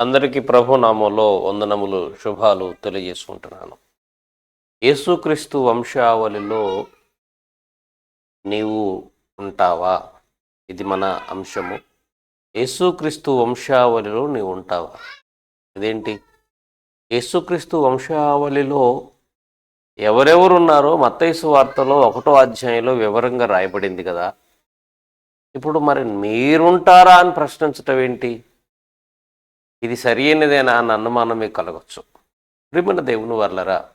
అందరికీ ప్రభు నామంలో వందనములు శుభాలు తెలియజేసుకుంటున్నాను. యేసుక్రీస్తు వంశావళిలో నీవు ఉంటావా? ఇది మన అంశము. యేసుక్రీస్తు వంశావళిలో నీవు ఉంటావా? ఇదేంటి? యేసుక్రీస్తు వంశావళిలో ఎవరెవరు ఉన్నారో మత్తైసు వార్తలో ఒకటో అధ్యాయంలో వివరంగా రాయబడింది కదా. ఇప్పుడు మరి మీరుంటారా అని ప్రశ్నించటం ఏంటి? ఇది సరి అయినదేనా అన్న అనుమానం మీకు కలగచ్చు. ప్రియమైన దేవుని వర్లరా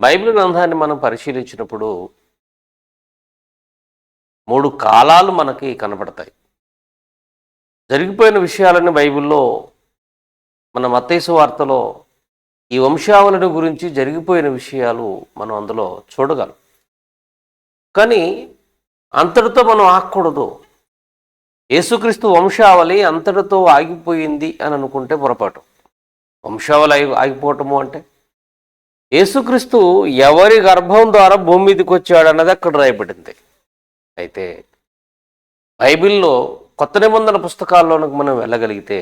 బైబిల్ గ్రంథాన్ని మనం పరిశీలించినప్పుడు మూడు కాలాలు మనకి కనపడతాయి జరిగిపోయిన విషయాలని బైబిల్లో మన మత్తైసు వార్తలో ఈ వంశావళిని గురించి జరిగిపోయిన విషయాలు మనం అందులో చూడగలం. కానీ అంతటితో మనం ఆకూడదు యేసుక్రీస్తు వంశావళి అంతటితో ఆగిపోయింది అని అనుకుంటే పొరపాటు. వంశావళి ఆగి ఆగిపోవటము అంటే? యేసుక్రీస్తు ఎవరి గర్భం ద్వారా భూమి మీదకి వచ్చాడు అన్నది అక్కడ రాయబడింది. అయితే బైబిల్లో కొత్త నిబంధన పుస్తకాల్లోనికి మనం వెళ్ళగలిగితే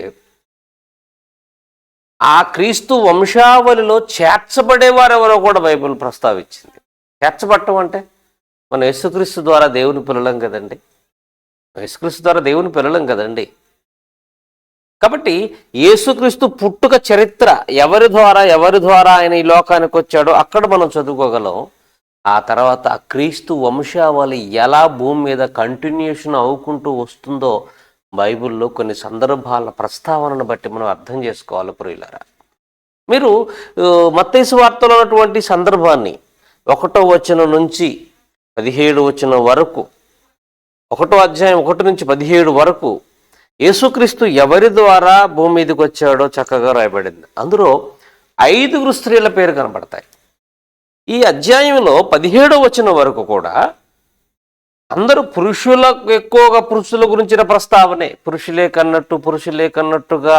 ఆ క్రీస్తు వంశావళిలో చేర్చబడేవారెవరో కూడా బైబిల్ ప్రస్తావించింది. చేర్చబట్టం అంటే మన యేసుక్రీస్తు ద్వారా దేవుని పిల్లలం కదండి. యేసుక్రీస్తు ద్వారా దేవుని పిల్లలం కదండి. కాబట్టి యేసుక్రీస్తు పుట్టుక చరిత్ర ఎవరి ద్వారా ఎవరి ద్వారా ఆయన ఈ లోకానికి వచ్చాడో అక్కడ మనం చదువుకోగలం. ఆ తర్వాత ఆ క్రీస్తు వంశావళి ఎలా భూమి మీద కంటిన్యూషన్ అవుకుంటూ వస్తుందో బైబిల్లో కొన్ని సందర్భాల ప్రస్తావనను బట్టి మనం అర్థం చేసుకోవాలి ప్రియులరా. మీరు ఆ, వార్తలో ఉన్నటువంటి సందర్భాన్ని ఒకటో వచనం నుంచి పదిహేడు వచనం వరకు ఒకటో అధ్యాయం ఒకటి నుంచి పదిహేడు వరకు యేసుక్రీస్తు ఎవరి ద్వారా భూమి మీదకి వచ్చాడో చక్కగా రాయబడింది. అందులో ఐదుగురు స్త్రీల పేరు కనబడతాయి. ఈ అధ్యాయంలో పదిహేడో వచ్చిన వరకు కూడా అందరూ పురుషులకు ఎక్కువగా పురుషుల గురించిన ప్రస్తావనే. పురుషులే కన్నట్టు పురుషులే కన్నట్టుగా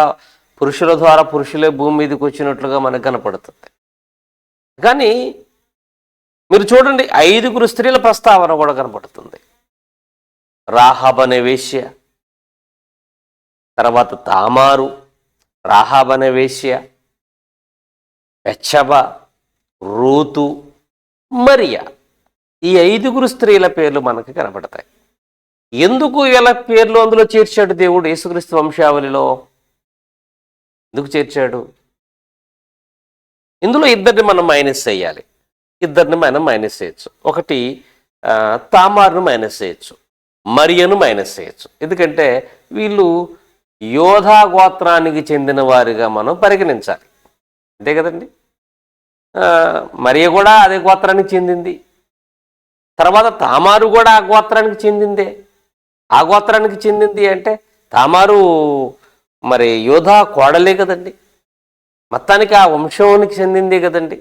పురుషుల ద్వారా పురుషులే భూమి మీదకి వచ్చినట్లుగా మనకు కనపడుతుంది. కానీ మీరు చూడండి ఐదుగురు స్త్రీల ప్రస్తావన కూడా కనపడుతుంది. రాహాబ్ అనే వేశ్య. తర్వాత తామారు రాహాబ్ అనే వేశ్య. పెచ్చబ రూతు మరియా. ఈ ఐదుగురు స్త్రీల పేర్లు మనకి కనబడతాయి. ఎందుకు ఇలా పేర్లు అందులో చేర్చాడు దేవుడు యేసుక్రీస్తు వంశావళిలో? ఎందుకు చేర్చాడు? ఇందులో ఇద్దరిని మనం మైనస్ చేయాలి. ఇద్దరిని మనం మైనస్ చేయొచ్చు. ఒకటి తామారును మైనస్ చేయొచ్చు. మరియను మైనస్ చేయొచ్చు ఎందుకంటే వీళ్ళు యోధా గోత్రానికి చెందిన వారిగా మనం పరిగణించాలి. అంతే కదండి? మరియ కూడా అదే గోత్రానికి చెందింది. తర్వాత తామారు కూడా ఆ గోత్రానికి చెందిందే. ఆ గోత్రానికి చెందింది అంటే తామారు మరి యోధా కోడలే కదండి? మొత్తానికి ఆ వంశానికి చెందిందే కదండి?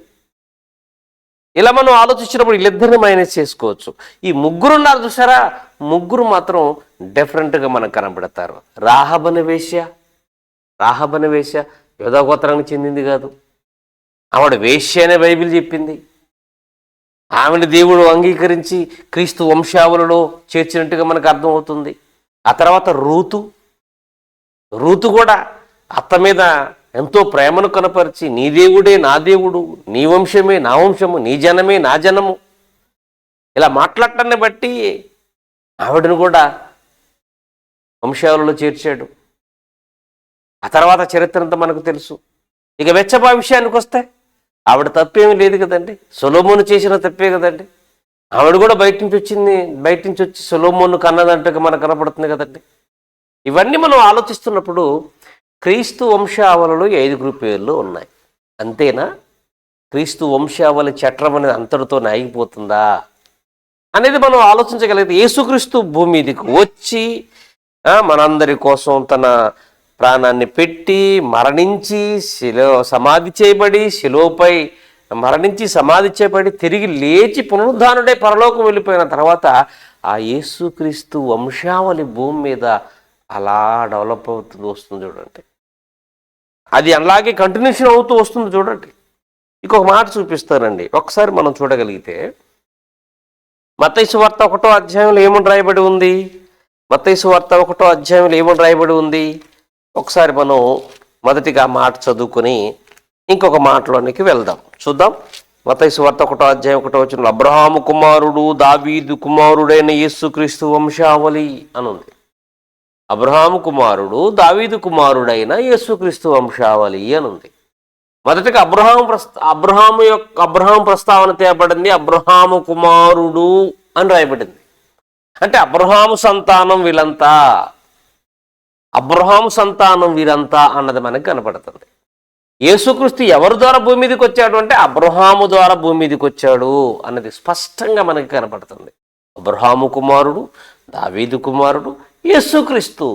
ఇలా మనం ఆలోచించినప్పుడు వీళ్ళిద్దరిని మైనస్ చేసుకోవచ్చు. ఈ ముగ్గురు ఉన్నారు చూసారా? ముగ్గురు మాత్రం డిఫరెంట్గా మనకు కనబడతారు. రాహబన వేశ్య. రాహబన వేశ్య యోధగోత్రానికి చెందింది కాదు. ఆవిడ వేశ్య అనే బైబిల్ చెప్పింది. ఆమెను దేవుడు అంగీకరించి క్రీస్తు వంశావళిలో చేర్చినట్టుగా మనకు అర్థమవుతుంది. ఆ తర్వాత రూతు. రూతు కూడా అత్త మీద ఎంతో ప్రేమను కనపరిచి నీ దేవుడే నా దేవుడు నీ వంశమే నా వంశము నీ జనమే నా జనము. ఇలా మాట్లాడటాన్ని బట్టి ఆవిడను కూడా వంశావళిలో చేర్చాడు. ఆ తర్వాత చరిత్ర అంతా మనకు తెలుసు. ఇక వెచ్చబా విషయానికి వస్తే ఆవిడ తప్పేమీ లేదు కదండి. సొలోమోను చేసిన తప్పే కదండి. ఆవిడ కూడా బయట నుంచి వచ్చింది బయట నుంచి వచ్చి సొలోమోను కన్నదంటే మనకు కనపడుతుంది కదండి. ఇవన్నీ మనం ఆలోచిస్తున్నప్పుడు క్రీస్తు వంశావళిలో ఐదుగురు పేర్లు ఉన్నాయి. అంతేనా? క్రీస్తు వంశావళి చట్రం అనేది అంతటితో ఆగిపోతుందా అనేది మనం ఆలోచించగలిగితే యేసుక్రీస్తు భూమి మీదకి వచ్చి మనందరి కోసం తన ప్రాణాన్ని పెట్టి మరణించి శిలో సమాధి చేయబడి శిలోపై మరణించి సమాధి చేయబడి తిరిగి లేచి పునరుద్ధానుడే పరలోకం వెళ్ళిపోయిన తర్వాత ఆ యేసుక్రీస్తు వంశావళి భూమి మీద అలా డెవలప్ అవుతుంది వస్తుంది చూడండి. అది అలాగే కంటిన్యూషన్ అవుతూ వస్తుంది చూడండి. ఇంకొక మాట చూపిస్తానండి. ఒకసారి మనం చూడగలిగితే మతైసు వార్త ఒకటో అధ్యాయంలో ఏమని రాయబడి ఉంది? మతైసు వార్త ఒకటో అధ్యాయంలో ఏమని రాయబడి ఉంది? ఒకసారి మనం మొదటిగా మాట చదువుకుని ఇంకొక మాటలోనికి వెళ్దాం. చూద్దాం. మతైసు వార్త ఒకటో అధ్యాయం ఒకటో వచ్చిన అబ్రహాము కుమారుడు దావీదు కుమారుడైన యేసుక్రీస్తు వంశావళి అని ఉంది అబ్రహాము కుమారుడు దావీదు కుమారుడైన యేసుక్రీస్తు వంశావళి అని ఉంది మొదటిగా అబ్రహాం ప్రస్త అబ్రహాము యొక్క అబ్రహాం ప్రస్తావన తేబడింది అబ్రహాము కుమారుడు అని రాయబడింది. అంటే అబ్రహాము సంతానం వీళ్ళంతా అబ్రహాము సంతానం వీరంతా అన్నది మనకు కనపడుతుంది. యేసుక్రీస్తు ఎవరి ద్వారా భూమి మీదకి వచ్చాడు అంటే అబ్రహాము ద్వారా భూమి మీదకి వచ్చాడు అన్నది స్పష్టంగా మనకి కనపడుతుంది. అబ్రహాము కుమారుడు దావీదు కుమారుడు యేసుక్రీస్తు.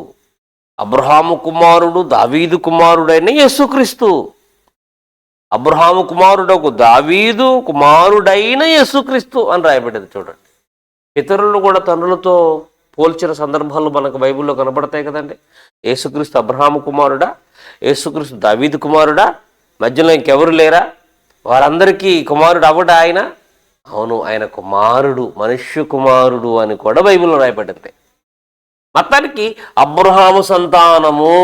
అబ్రహాము కుమారుడు దావీదు కుమారుడైన యేసుక్రీస్తు. అబ్రహాము కుమారుడకు దావీదు కుమారుడైన యేసుక్రీస్తు అని రాయబడింది చూడండి. ఇతరులు కూడా తండ్రులతో పోల్చిన సందర్భాలు మనకు బైబిల్లో కనబడతాయి కదండి. యేసుక్రీస్తు అబ్రహాము కుమారుడా యేసుక్రీస్తు దావీదు కుమారుడా మధ్యలో ఇంకెవరు లేరా? వారందరికీ కుమారుడు అవ్వడా ఆయన? అవును ఆయన కుమారుడు మనుష్య కుమారుడు అని కూడా బైబిల్లో రాయబడింది. మొత్తానికి అబ్రహాము సంతానము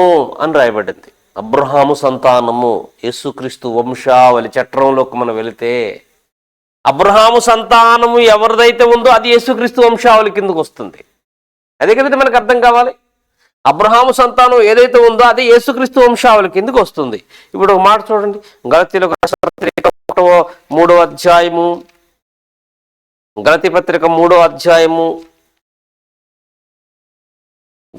అని రాయబడింది. అబ్రహాము సంతానము యేసుక్రీస్తు వంశావళి చట్రంలోకి మనం వెళితే అబ్రహాము సంతానము ఎవరిదైతే ఉందో అది యేసుక్రీస్తు వంశావళి కిందకు వస్తుంది. అదే కదండి మనకు అర్థం కావాలి? అబ్రహాము సంతానం ఏదైతే ఉందో అది యేసుక్రీస్తు వంశావళి కిందకు వస్తుంది. ఇప్పుడు ఒక మాట చూడండి. గలతీలకు ఒకటవ మూడో అధ్యాయము. గలతి పత్రిక మూడో అధ్యాయము.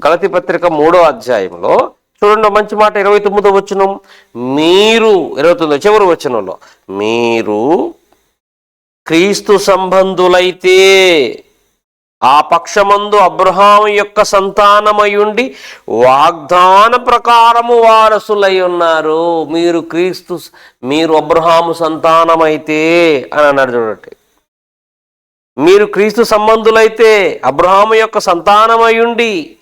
గలతి పత్రిక మూడో అధ్యాయంలో చూడండి మంచి మాట ఇరవై తొమ్మిదో వచనం. మీరు ఇరవై తొమ్మిదో చివరి వచనంలో మీరు క్రీస్తు సంబంధులైతే ఆ పక్షమందు అబ్రహాం యొక్క సంతానమయుండి వాగ్దాన ప్రకారము వారసులై ఉన్నారు. మీరు క్రీస్తు మీరు అబ్రహాము సంతానమైతే అని అన్నాడు చూడండి. మీరు క్రీస్తు సంబంధులైతే అబ్రహాము యొక్క సంతానమయుండి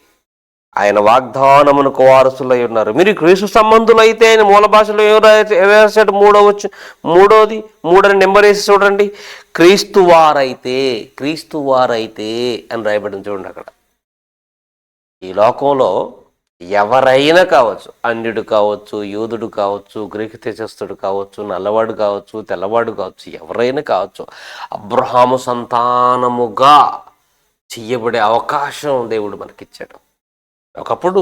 ఆయన వాగ్దానమునకు వారసులై ఉన్నారు. మీరు క్రీస్తు సంబంధులైతే ఆయన మూల భాషలో ఏం మూడో వచ్చు మూడోది మూడని నెంబర్ వేసి చూడండి. క్రీస్తు వారైతే క్రీస్తు వారైతే అని రాయబడింది చూడండి అక్కడ. ఈ లోకంలో ఎవరైనా కావచ్చు అన్యుడు కావచ్చు యూదుడు కావచ్చు గ్రీకు తేజస్థుడు కావచ్చు నల్లవాడు కావచ్చు తెల్లవాడు కావచ్చు ఎవరైనా కావచ్చు అబ్రహాము సంతానముగా చెయ్యబడే అవకాశం దేవుడు మనకిచ్చాడు. ఒకప్పుడు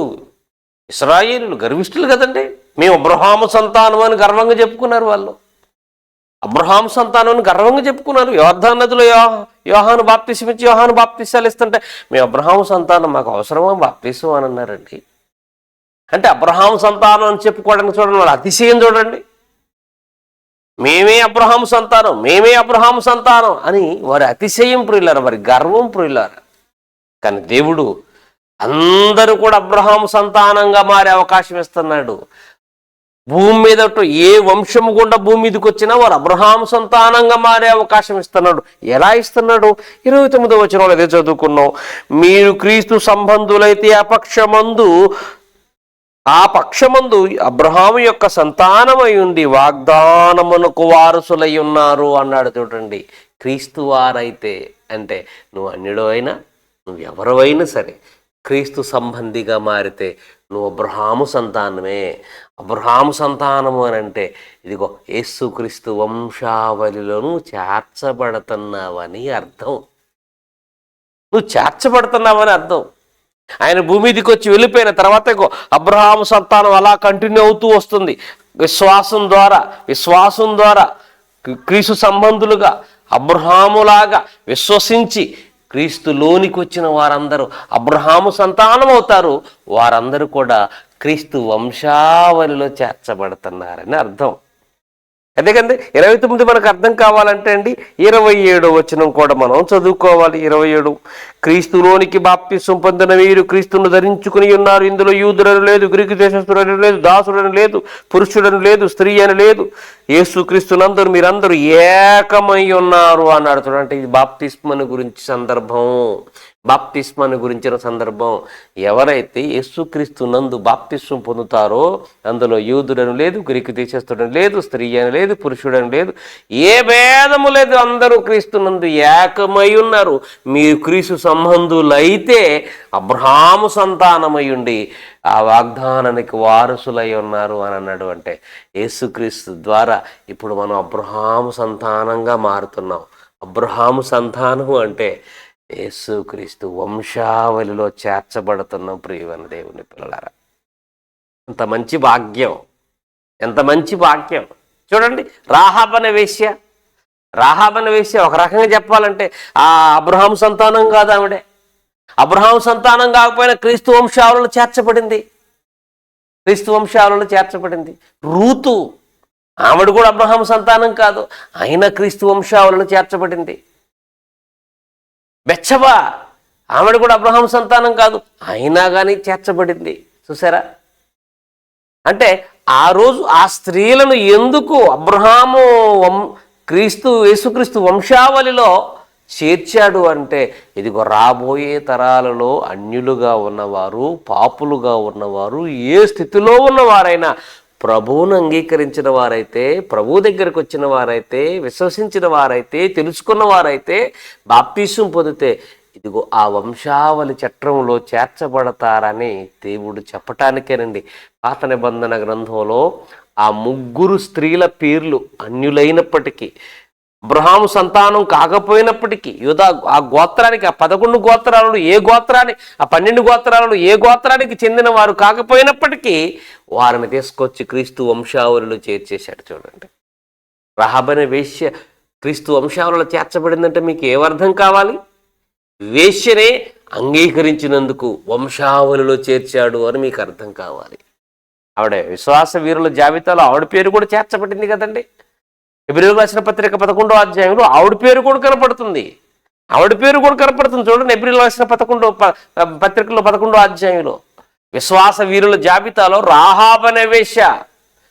ఇస్రాయేలు గర్విష్ఠులు కదండి. మేము అబ్రహాము సంతానం అని గర్వంగా చెప్పుకున్నారు వాళ్ళు. అబ్రహాం సంతానం అని గర్వంగా చెప్పుకున్నారు. యోర్ధాన్ నదిలో యో యోహాను బాప్తీసం ఇచ్చి యోహాను బాప్తీసాలు ఇస్తుంటే మేము అబ్రహాం సంతానం మాకు అవసరమా బాప్తీసం అని అన్నారండి. అంటే అబ్రహాం సంతానం అని చెప్పుకోవడానికి చూడండి వాళ్ళు అతిశయం చూడండి. మేమే అబ్రహాం సంతానం మేమే అబ్రహాం సంతానం అని వారి అతిశయం ప్రియులారు వారి గర్వం ప్రియులారు కానీ దేవుడు అందరూ కూడా అబ్రహాం సంతానంగా మారే అవకాశం ఇస్తున్నాడు. భూమి మీద ఏ వంశము గుండా భూమి మీదకి వచ్చినా వారు అబ్రహాం సంతానంగా మారే అవకాశం ఇస్తున్నాడు. ఎలా ఇస్తున్నాడు? ఇరవై తొమ్మిదో వచ్చిన అదే చదువుకున్నాం. మీరు క్రీస్తు సంబంధులైతే ఆ పక్షమందు ఆ పక్షమందు అబ్రహాము యొక్క సంతానమై ఉండి వాగ్దానమునకు వారసులై ఉన్నారు అన్నాడు చూడండి. క్రీస్తు వారైతే అంటే నువ్వు అన్యుడు అయినా నువ్వు సరే క్రీస్తు సంబంధిగా మారితే నువ్వు అబ్రహాము సంతానమే. అబ్రహాము సంతానము అని అంటే ఇదిగో యేసుక్రీస్తు వంశావళిలోను చేర్చబడుతున్నావని అర్థం. నువ్వు చేర్చబడుతున్నావని అర్థం. ఆయన భూమి వచ్చి వెళ్ళిపోయిన తర్వాత ఇగో అబ్రహాము సంతానం అలా కంటిన్యూ అవుతూ వస్తుంది. విశ్వాసం ద్వారా విశ్వాసం ద్వారా క్రీస్తు సంబంధులుగా అబ్రహాములాగా విశ్వసించి క్రీస్తులోనికి వచ్చిన వారందరూ అబ్రహాము సంతానం అవుతారు వారందరూ కూడా క్రీస్తు వంశావళిలో చేర్చబడుతున్నారని అర్థం. అదే ఇరవై తొమ్మిది మనకు అర్థం కావాలంటే అండి ఇరవై ఏడో వచనం కూడా మనం చదువుకోవాలి. ఇరవై ఏడు. క్రీస్తులోనికి బాప్తిస్వం పొందిన వీరు క్రీస్తును ధరించుకుని ఉన్నారు. ఇందులో యూదుడని లేదు గ్రీకు దేశస్తుడని లేదు దాసుడని లేదు పురుషుడని లేదు స్త్రీ అని లేదు. యేసు క్రీస్తునందరూ మీరందరూ ఏకమై ఉన్నారు అన్నాడు. చూడంటే ఇది బాప్తిస్మను గురించి సందర్భం. బాప్తిస్మాన్ని గురించిన సందర్భం ఎవరైతే యేసుక్రీస్తు నందు బాప్తిస్వం పొందుతారో అందులో యూదుడని లేదు గ్రీకు దేశస్థుడని లేదు స్త్రీ అని లేదు పురుషుడని లేదు ఏ భేదము లేదు అందరూ క్రీస్తు నందు ఏకమై ఉన్నారు. మీరు క్రీస్తు సంబంధులైతే అబ్రహాము సంతానమై ఉండి ఆ వాగ్దానానికి వారసులై ఉన్నారు అని అన్నాడు అంటే యేసుక్రీస్తు ద్వారా ఇప్పుడు మనం అబ్రహాము సంతానంగా మారుతున్నాం. అబ్రహాము సంతానము అంటే యేసుక్రీస్తు వంశావళిలో చేర్చబడుతున్నాం ప్రియమైన దేవుని పిల్లలారా. ఎంత మంచి భాగ్యం ఎంత మంచి భాగ్యం. చూడండి రాహాబన వేశ్య రాహాబన వేశ్య ఒక రకంగా చెప్పాలంటే ఆ అబ్రహాం సంతానం కాదు ఆవిడే. అబ్రహాం సంతానం కాకపోయినా క్రీస్తు వంశావళిలో చేర్చబడింది. క్రీస్తు వంశావళిలో చేర్చబడింది. రూతు ఆవిడ కూడా అబ్రహాం సంతానం కాదు అయినా క్రీస్తు వంశావళిలో చేర్చబడింది. బెచ్చబా ఆవిడ కూడా అబ్రహాం సంతానం కాదు. అయినా కానీ చేర్చబడింది. చూసారా? అంటే ఆ రోజు ఆ స్త్రీలను ఎందుకు అబ్రహాము వం క్రీస్తు యేసుక్రీస్తు వంశావళిలో చేర్చాడు అంటే ఇదిగో రాబోయే తరాలలో అన్యులుగా ఉన్నవారు పాపులుగా ఉన్నవారు ఏ స్థితిలో ఉన్నవారైనా ప్రభువును అంగీకరించిన వారైతే ప్రభు దగ్గరకు వచ్చిన వారైతే విశ్వసించిన వారైతే తెలుసుకున్న వారైతే బాప్తీసం పొందితే ఇదిగో ఆ వంశావళి చట్టంలో చేర్చబడతారని దేవుడు చెప్పటానికేనండి. పాత నిబంధన గ్రంథంలో ఆ ముగ్గురు స్త్రీల పేర్లు అన్యులైనప్పటికీ అబ్రహాము సంతానం కాకపోయినప్పటికీ యూదా ఆ గోత్రానికి ఆ పదకొండు గోత్రాలను ఏ గోత్రాన్ని ఆ పన్నెండు గోత్రాలలో ఏ గోత్రానికి చెందిన వారు కాకపోయినప్పటికీ వారిని తీసుకొచ్చి క్రీస్తు వంశావళిలో చేర్చేశాడు చూడండి. రహబన వేశ్య క్రీస్తు వంశావళిలో చేర్చబడిందంటే మీకు ఏమర్థం కావాలి? వేశ్యనే అంగీకరించినందుకు వంశావళిలో చేర్చాడు అని మీకు అర్థం కావాలి. ఆవిడ విశ్వాస వీరుల జాబితాలో ఆవిడ పేరు కూడా చేర్చబడింది కదండి. ఎబ్రిల్ రాసిన పత్రిక పదకొండో అధ్యాయంలో ఆవిడ పేరు కూడా కనపడుతుంది. ఆవిడ పేరు కూడా కనపడుతుంది. చూడండి ఎబ్రిల్ రాసిన పదకొండో ప- పత్రికలో పదకొండో అధ్యాయంలో. విశ్వాస వీరుల జాబితాలో రాహాబనే వేష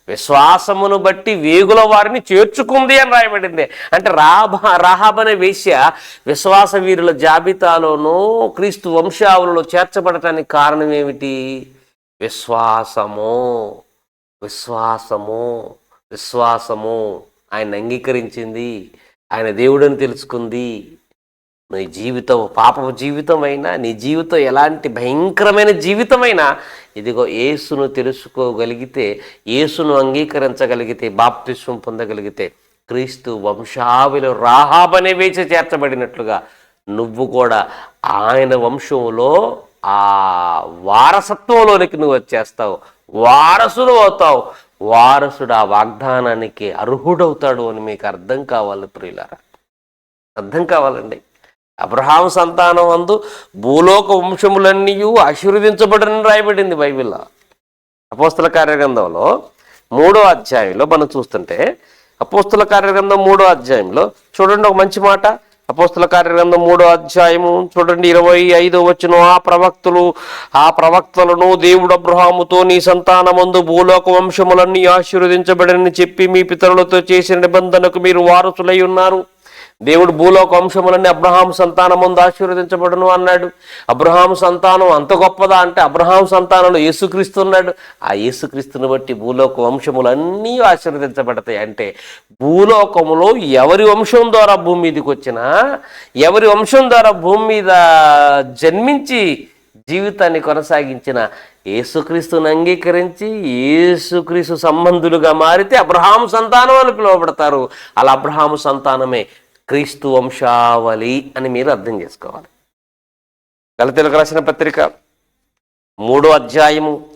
విశ్వాసమును బట్టి వేగుల వారిని చేర్చుకుంది అని రాయబడింది. అంటే రాబ రాహాబనే వేశ్య విశ్వాస వీరుల జాబితాలోనూ క్రీస్తు వంశావళిలో చేర్చబడటానికి కారణం ఏమిటి? విశ్వాసము. విశ్వాసము. విశ్వాసము. ఆయన అంగీకరించింది ఆయన దేవుడని తెలుసుకుంది. నీ జీవితం పాప జీవితమైనా నీ జీవితం ఎలాంటి భయంకరమైన జీవితమైనా ఇదిగో యేసును తెలుసుకోగలిగితే యేసును అంగీకరించగలిగితే బాప్తిస్వం పొందగలిగితే క్రీస్తు వంశావిలో రాహాబనే వేచి చేర్చబడినట్లుగా నువ్వు కూడా ఆయన వంశంలో ఆ వారసత్వంలోనికి నువ్వు వచ్చేస్తావు వారసులు అవుతావు. వారసుడు ఆ వాగ్దానానికి అర్హుడవుతాడు అని మీకు అర్థం కావాలి ప్రియులారా. అర్థం కావాలండి. అబ్రహాం సంతానం అందు భూలోక వంశములన్నీ ఆశీర్వదించబడని రాయబడింది బైబిల్లో. అపోస్తుల కార్యగ్రంథంలో మూడో అధ్యాయంలో మనం చూస్తుంటే అపోస్తుల కార్యగ్రంథం మూడో అధ్యాయంలో చూడండి ఒక మంచి మాట. అపోస్తుల కార్యగ్రంథం మూడో అధ్యాయము చూడండి ఇరవై ఐదో వచ్చిన ఆ ప్రవక్తులు ఆ ప్రవక్తలను దేవుడు అబ్రహాముతో నీ సంతానమందు భూలోక వంశములన్నీ ఆశీర్వదించబడని చెప్పి మీ పితరులతో చేసిన నిబంధనకు మీరు వారసులై ఉన్నారు. దేవుడు భూలోక వంశములన్నీ అబ్రహాం సంతానం ముందు ఆశీర్వదించబడును అన్నాడు. అబ్రహాం సంతానం అంత గొప్పదా అంటే అబ్రహాం సంతానంలో యేసుక్రీస్తు ఉన్నాడు. ఆ యేసుక్రీస్తుని బట్టి భూలోక వంశములన్నీ ఆశీర్వదించబడతాయి అంటే భూలోకములో ఎవరి వంశం ద్వారా భూమి మీదకి వచ్చినా ఎవరి వంశం ద్వారా భూమి మీద జన్మించి జీవితాన్ని కొనసాగించిన యేసుక్రీస్తుని అంగీకరించి యేసుక్రీస్తు సంబంధులుగా మారితే అబ్రహాము సంతానం అని పిలువబడతారు. అలా అబ్రహాము సంతానమే క్రీస్తు వంశావళి అని మీరు అర్థం చేసుకోవాలి. గలతీలకు రాసిన పత్రిక మూడో అధ్యాయము.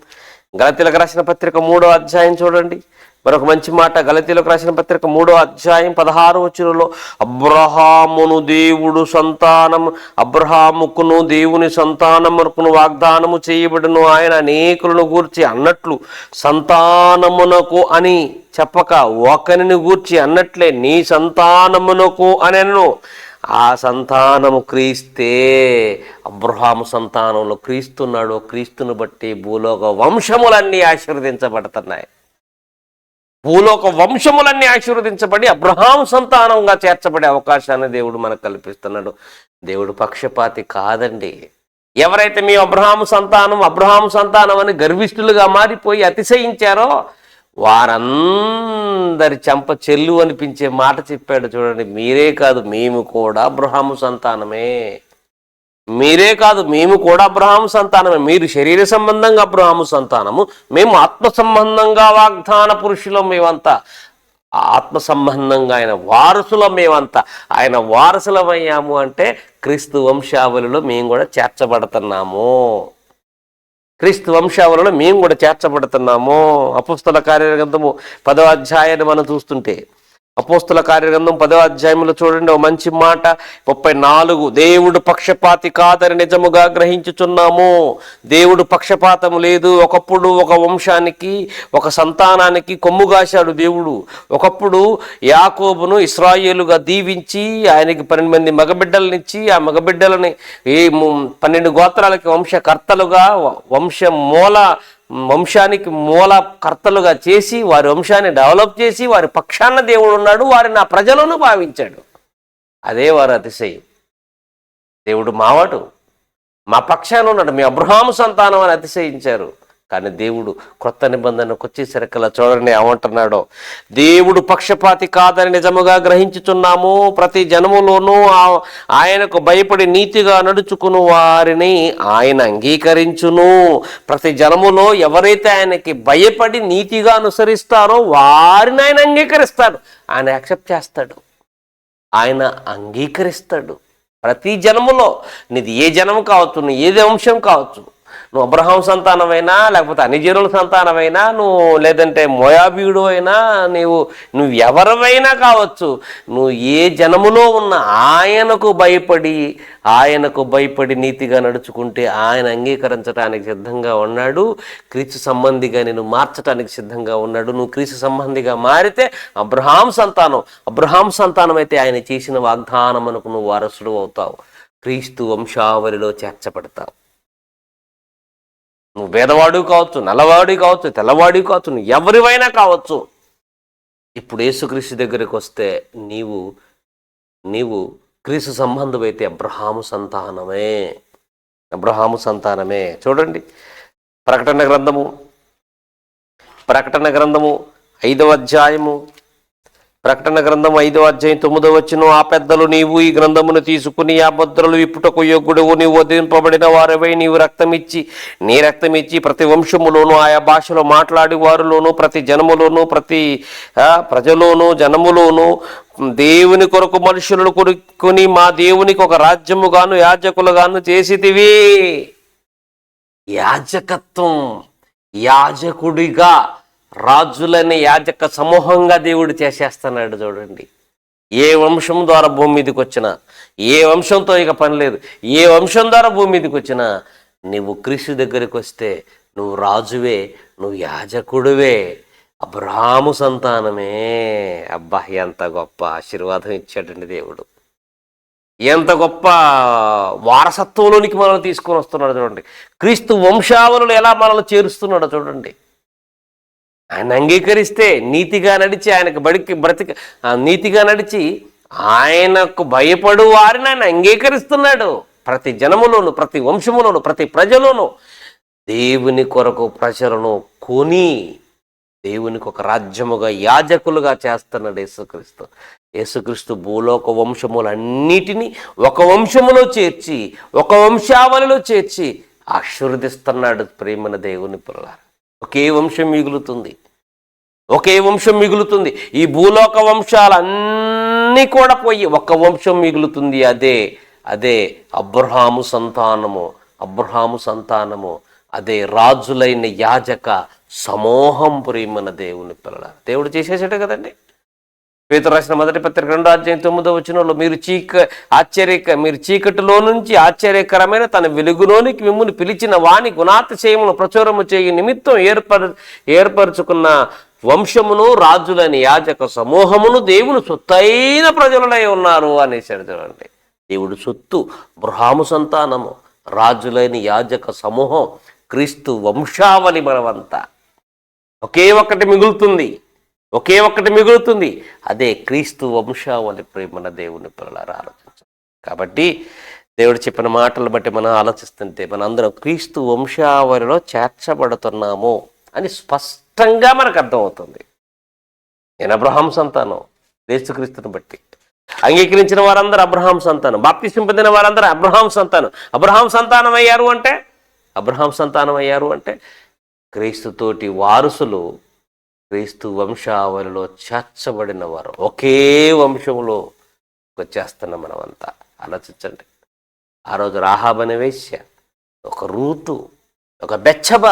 గలతీలకు రాసిన పత్రిక మూడో అధ్యాయం చూడండి. మరొక మంచి మాట గలతీలకు రాసిన పత్రిక మూడో అధ్యాయం పదహారు వచనంలో అబ్రహామును దేవుడు సంతానం అబ్రహాముకును దేవుని సంతానమునకును వాగ్దానము చేయబడును. ఆయన అనేకులను గూర్చి అన్నట్లు సంతానమునకు అని చెప్పక ఒకరిని గూర్చి అన్నట్లే నీ సంతానమునకు అనెను. ఆ సంతానము క్రీస్తే అబ్రహాము సంతానంలో క్రీస్తున్నాడు క్రీస్తును బట్టి భూలోక వంశములన్నీ ఆశీర్వదించబడుతున్నాయి. భూలోక వంశములన్నీ ఆశీర్వదించబడి అబ్రహాం సంతానంగా చేర్చబడే అవకాశాన్ని దేవుడు మనకు కల్పిస్తున్నాడు. దేవుడు పక్షపాతి కాదండి. ఎవరైతే మీ అబ్రహాము సంతానం అబ్రహాము సంతానం అని గర్విష్ఠులుగా మారిపోయి అతిశయించారో వారందరి చెంప చెల్లు అనిపించే మాట చెప్పాడు చూడండి. మీరే కాదు మేము కూడా అబ్రహాము సంతానమే. మీరే కాదు మేము కూడా అబ్రహాము సంతానమే. మీరు శరీర సంబంధంగా అబ్రహాము సంతానము మేము ఆత్మ సంబంధంగా వాగ్దాన పురుషులం మేమంతా. ఆత్మ సంబంధంగా ఆయన వారసులం మేమంతా. ఆయన వారసులమయ్యాము అంటే క్రీస్తు వంశావళిలో మేము కూడా చేర్చబడుతున్నాము. క్రీస్తు వంశావళిలో మేము కూడా చేర్చబడుతున్నాము. అపుస్తల కార్యగ్రంథము పదో అధ్యాయాన్ని మనం చూస్తుంటే అపోస్తుల కార్యగ్రంథం పదో అధ్యాయంలో చూడండి. ఒక మంచి మాట. ముప్పై నాలుగు. దేవుడు పక్షపాతి కాదని నిజముగా గ్రహించుచున్నాము. దేవుడు పక్షపాతం లేదు. ఒకప్పుడు ఒక వంశానికి ఒక సంతానానికి కొమ్ముగాశాడు దేవుడు. ఒకప్పుడు యాకోబును ఇస్రాయేలుగా దీవించి ఆయనకి పన్నెండు మంది మగబిడ్డలనిచ్చి ఆ మగబిడ్డలని ఏ పన్నెండు గోత్రాలకి వంశకర్తలుగా వంశ మూల వంశానికి మూల కర్తలుగా చేసి వారి వంశాన్ని డెవలప్ చేసి వారి పక్షాన దేవుడు ఉన్నాడు వారి నా ప్రజలను భావించాడు. అదే వారు అతిశయం. దేవుడు మావాడు. మా పక్షాన ఉన్నాడు. మీ అబ్రహాము సంతానం అని అతిశయించారు. కానీ దేవుడు క్రొత్త నిబంధనకు వచ్చేసరికల్లా చూడండి ఏమంటున్నాడో? దేవుడు పక్షపాతి కాదని నిజముగా గ్రహించుచున్నాము. ప్రతి జనములోనూ ఆ- ఆయనకు భయపడి నీతిగా నడుచుకుని వారిని ఆయన అంగీకరించును. ప్రతి జనములో ఎవరైతే ఆయనకి భయపడి నీతిగా అనుసరిస్తారో వారిని ఆయన అంగీకరిస్తాడు. ఆయన యాక్సెప్ట్ చేస్తాడు. ఆయన అంగీకరిస్తాడు. ప్రతి జనములో. నీది ఏ జనం కావచ్చు నీ ఏది వంశం కావచ్చు నువ్వు అబ్రహాం సంతానమైనా లేకపోతే అనిజనుల సంతానమైనా నువ్వు లేదంటే మోయాబీయుడు అయినా నీవు నువ్వు ఎవరివైనా కావచ్చు నువ్వు ఏ జనములో ఉన్న ఆయనకు భయపడి ఆయనకు భయపడి నీతిగా నడుచుకుంటే ఆయన అంగీకరించడానికి సిద్ధంగా ఉన్నాడు. క్రీస్తు సంబంధిగా నేను మార్చడానికి సిద్ధంగా ఉన్నాడు. నువ్వు క్రీస్తు సంబంధిగా మారితే అబ్రహాం సంతానం అబ్రహాం సంతానం అయితే ఆయన చేసిన వాగ్దానమునకు నువ్వు వారసుడు అవుతావు. క్రీస్తు వంశావళిలో చేర్చబడతావు. నువ్వు పేదవాడు కావచ్చు నల్లవాడు కావచ్చు తెల్లవాడు కావచ్చు నువ్వు ఎవరివైనా కావచ్చు. ఇప్పుడు యేసుక్రీస్తు దగ్గరికి వస్తే నీవు నీవు క్రీస్తు సంబంధమైతే అబ్రహాము సంతానమే. అబ్రహాము సంతానమే. చూడండి ప్రకటన గ్రంథము ప్రకటన గ్రంథము ఐదవ అధ్యాయము ప్రకటన గ్రంథం ఐదు అధ్యాయం తొమ్మిదో వచ్చిన ఆ పెద్దలు నీవు ఈ గ్రంథమును తీసుకుని ఆ భద్రలు విప్పుటకు యోగ్యుడువు. నీవు వదిలింపబడిన వారివై నీవు రక్తమిచ్చి నీ రక్తమిచ్చి ప్రతి వంశములోను ఆయా భాషలో మాట్లాడి వారిలోను ప్రతి జనములోను ప్రతి ప్రజలోను జనములోను దేవుని కొరకు మనుషులను కొనుక్కొని మా దేవునికి ఒక రాజ్యముగాను యాజకులుగాను చేసితివి. యాజకత్వం యాజకుడిగా రాజులని యాజక సమూహంగా దేవుడు చేసేస్తున్నాడు చూడండి. ఏ వంశం ద్వారా భూమి మీదకి వచ్చినా ఏ వంశంతో ఇక పని లేదు ఏ వంశం ద్వారా భూమి మీదకి వచ్చినా నువ్వు క్రీస్తు దగ్గరికి వస్తే నువ్వు రాజువే నువ్వు యాజకుడువే. అబ్రాహము సంతానమే. అబ్బా ఎంత గొప్ప ఆశీర్వాదం ఇచ్చాడండి దేవుడు. ఎంత గొప్ప వారసత్వంలోనికి మనల్ని తీసుకొని వస్తున్నాడు చూడండి. క్రీస్తు వంశావళులు ఎలా మనల్ని చేరుస్తున్నాడో చూడండి. ఆయన అంగీకరిస్తే నీతిగా నడిచి ఆయనకు బడికి బ్రతిక నీతిగా నడిచి ఆయనకు భయపడు వారిని ఆయన అంగీకరిస్తున్నాడు. ప్రతి జనములోను ప్రతి వంశములోను ప్రతి ప్రజలోను దేవుని కొరకు ప్రజలను కొని దేవునికి ఒక రాజ్యముగా యాజకులుగా చేస్తున్నాడు యేసుక్రీస్తు. యేసుక్రీస్తు భూలోక వంశములన్నిటినీ ఒక వంశములో చేర్చి ఒక వంశావళిలో చేర్చి ఆశీర్వదిస్తున్నాడు ప్రేమన దేవుని పిల్లలారు. ఒకే వంశం మిగులుతుంది. ఒకే వంశం మిగులుతుంది. ఈ భూలోక వంశాలన్నీ కూడా పోయి ఒక వంశం మిగులుతుంది. అదే అదే అబ్రహాము సంతానము అబ్రహాము సంతానము అదే రాజులైన యాజక సమూహం ప్రేమన దేవుని పిల్లల దేవుడు చేసేసాడు కదండి? పేతురు రాసిన మొదటి పత్రిక రెండు అధ్యాయం తొమ్మిదో వచ్చినలో మీరు చీక ఆశ్చర్యక మీరు చీకటిలో నుంచి ఆశ్చర్యకరమైన తన వెలుగులోనికి మిమ్మల్ని పిలిచిన వాని గుణాతిశయమును ప్రచురము చేయ నిమిత్తం ఏర్పరు ఏర్పరచుకున్న వంశమును రాజులని యాజక సమూహమును దేవుని సొత్తైన ప్రజలనై ఉన్నారు అనేసాడు చూడండి. దేవుడు సొత్తు బ్రహాము సంతానము రాజులైన యాజక సమూహం క్రీస్తు వంశావళి మనమంతా. ఒకే ఒక్కటి మిగులుతుంది. ఒకే ఒక్కటి మిగులుతుంది. అదే క్రీస్తు వంశావళి ప్రేమన దేవుని పిల్లలారా ఆలోచించాలి కాబట్టి దేవుడు చెప్పిన మాటలు బట్టి మనం ఆలోచిస్తుంటే మన అందరం క్రీస్తు వంశావళిలో చేర్చబడుతున్నాము అని స్పష్టంగా మనకు అర్థమవుతుంది. నేను అబ్రహాం సంతానం యేసుక్రీస్తుని బట్టి. అంగీకరించిన వారందరూ అబ్రహాం సంతానం బాప్తిసం పొందిన వారందరూ అబ్రహాం సంతానం. అబ్రహాం సంతానం అయ్యారు అంటే? అబ్రహాం సంతానం అయ్యారు అంటే? క్రీస్తుతోటి వారసులు క్రీస్తు వంశావళిలో చేర్చబడిన వారు. ఒకే వంశంలో వచ్చేస్తున్నాం మనమంతా. ఆలోచించండి. ఆ రోజు రాహాబ్ వేశ్య ఒక రూతు ఒక బెచ్చబ.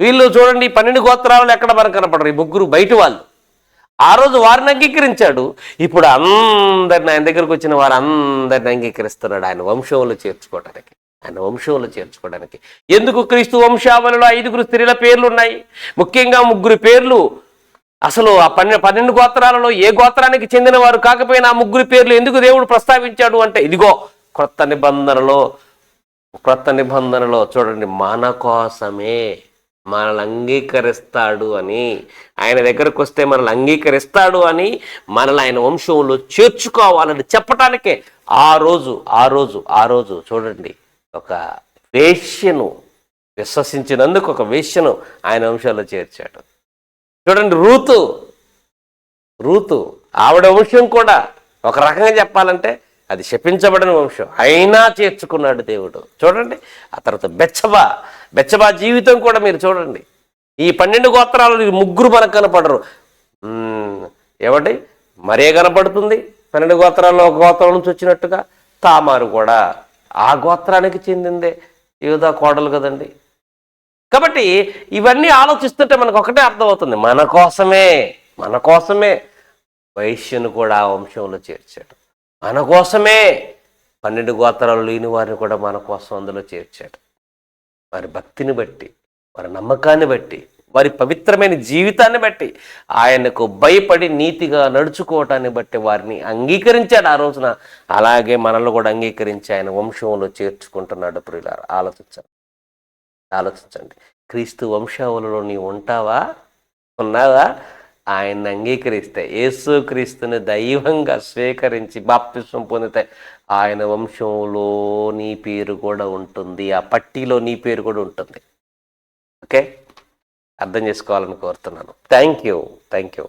వీళ్ళు చూడండి పన్నెండు గోత్రాలు ఎక్కడ మనకు కనపడరు ఈ ముగ్గురు బయట వాళ్ళు. ఆ రోజు వారిని అంగీకరించాడు. ఇప్పుడు అందరిని ఆయన దగ్గరకు వచ్చిన వారు అందరిని అంగీకరిస్తున్నాడు ఆయన వంశంలో చేర్చుకోవటానికి. ఆయన వంశంలో చేర్చుకోవడానికి. ఎందుకు క్రీస్తు వంశావళిలో ఐదుగురు స్త్రీల పేర్లు ఉన్నాయి ముఖ్యంగా ముగ్గురు పేర్లు అసలు ఆ పన్నె పన్నెండు గోత్రాలలో ఏ గోత్రానికి చెందిన వారు కాకపోయినా ఆ ముగ్గురు పేర్లు ఎందుకు దేవుడు ప్రస్తావించాడు అంటే ఇదిగో క్రొత్త నిబంధనలో క్రొత్త నిబంధనలో చూడండి మన కోసమే మనల్ని అంగీకరిస్తాడు అని. ఆయన దగ్గరకు వస్తే మనల్ని అంగీకరిస్తాడు అని మనల్ని ఆయన వంశంలో చేర్చుకోవాలని చెప్పటానికే ఆ రోజు ఆ రోజు ఆ రోజు చూడండి. ఒక వేష్యను విశ్వసించినందుకు ఒక వేశ్యను ఆయన వంశంలో చేర్చాడు. చూడండి రూతు రూతు ఆవిడ వంశం కూడా ఒక రకంగా చెప్పాలంటే అది శపించబడిన వంశం. అయినా చేర్చుకున్నాడు దేవుడు. చూడండి ఆ తర్వాత బెచ్చబా బెచ్చబా జీవితం కూడా మీరు చూడండి. ఈ పన్నెండు గోత్రాలు ముగ్గురు మనకు కనపడరు. మ్మ్, ఏమండి? మరే కనపడుతుంది? పన్నెండు గోత్రాల్లో ఒక గోత్రం నుంచి వచ్చినట్టుగా. తామారు కూడా. ఆ గోత్రానికి చెందిందే. యూదా కోడలు కదండి. కాబట్టి ఇవన్నీ ఆలోచిస్తుంటే మనకు ఒకటే అర్థమవుతుంది. మన కోసమే మన కోసమే వైశ్యను కూడా ఆ వంశంలో చేర్చాడు. మన కోసమే పన్నెండు గోత్రాలు లేని వారిని కూడా మన కోసం అందులో చేర్చాడు. వారి భక్తిని బట్టి వారి నమ్మకాన్ని బట్టి వారి పవిత్రమైన జీవితాన్ని బట్టి ఆయనకు భయపడి నీతిగా నడుచుకోవటాన్ని బట్టి వారిని అంగీకరించాడు ఆ రోజున. అలాగే మనల్ని కూడా అంగీకరించి ఆయన వంశంలో చేర్చుకుంటున్నాడు ప్రియులారా. ఆలోచించండి. ఆలోచించండి. క్రీస్తు వంశావళిలో నీవు ఉంటావా? ఉన్నావా? ఆయన్ని అంగీకరిస్తే యేసు క్రీస్తుని దైవంగా స్వీకరించి బాప్తిస్వం పొందితే ఆయన వంశంలో నీ పేరు కూడా ఉంటుంది. ఆ పట్టీలో నీ పేరు కూడా ఉంటుంది. ఓకే? అర్థం చేసుకోవాలని కోరుతున్నాను. Thank you. Thank you.